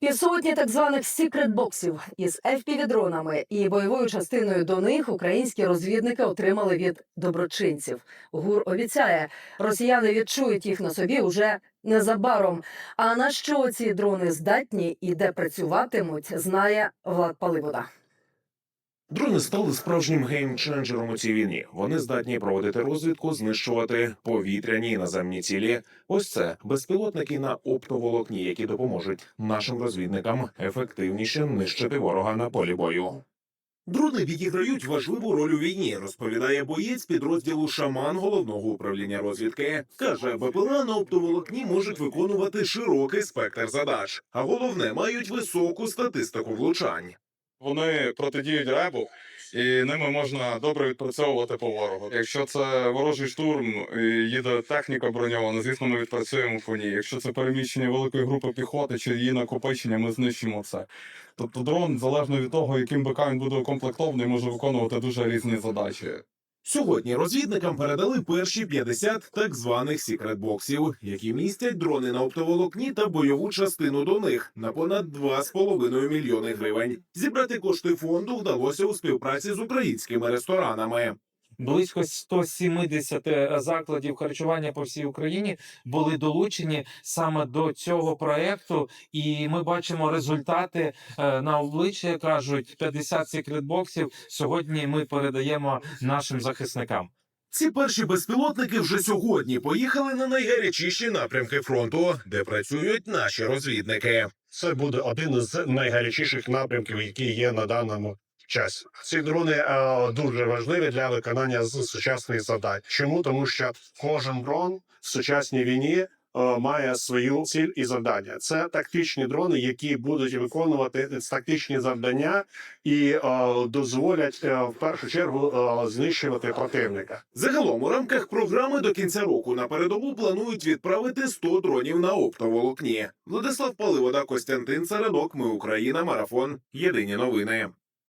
Півсотні так званих секрет-боксів із FPV-дронами і бойовою частиною до них українські розвідники отримали від доброчинців. ГУР обіцяє, росіяни відчують їх на собі уже незабаром. А на що ці дрони здатні і де працюватимуть, знає Влад Паливода. Дрони стали справжнім геймченджером у цій війні. Вони здатні проводити розвідку, знищувати повітряні і наземні цілі. Ось це безпілотники на оптоволокні, які допоможуть нашим розвідникам ефективніше нищити ворога на полі бою. Дрони відіграють важливу роль у війні, розповідає боєць підрозділу Шаман головного управління розвідки. каже, БПЛА на оптоволокні можуть виконувати широкий спектр задач, а головне мають високу статистику влучань. Вони протидіють ребу, і ними можна добре відпрацьовувати по ворогу. Якщо це ворожий штурм, їде техніка броньована, звісно, ми відпрацюємо по ній. Якщо це переміщення великої групи піхоти чи її накопичення, ми знищимо все. Тобто дрон, залежно від того, яким БК він буде укомплектований, може виконувати дуже різні задачі. Сьогодні розвідникам передали перші 50 так званих сікретбоксів, які містять дрони на оптоволокні та бойову частину до них на понад 2,5 мільйони гривень. Зібрати кошти фонду вдалося у співпраці з українськими ресторанами. Близько 170 закладів харчування по всій Україні були долучені саме до цього проекту, і ми бачимо результати е, на обличчя. кажуть 50 секретбоксів. Сьогодні ми передаємо нашим захисникам. Ці перші безпілотники вже сьогодні поїхали на найгарячіші напрямки фронту, де працюють наші розвідники. Це буде один із найгарячіших напрямків, які є на даному часі. Ці дрони е, дуже важливі для виконання сучасних задач. Чому тому, що кожен дрон в сучасній війні е, має свою ціль і завдання. Це тактичні дрони, які будуть виконувати тактичні завдання і е, дозволять е, в першу чергу е, знищувати противника. Загалом у рамках програми до кінця року на передову планують відправити 100 дронів на оптоволокні. Владислав Паливода, Костянтин Середок. Ми Україна. Марафон. Єдині новини.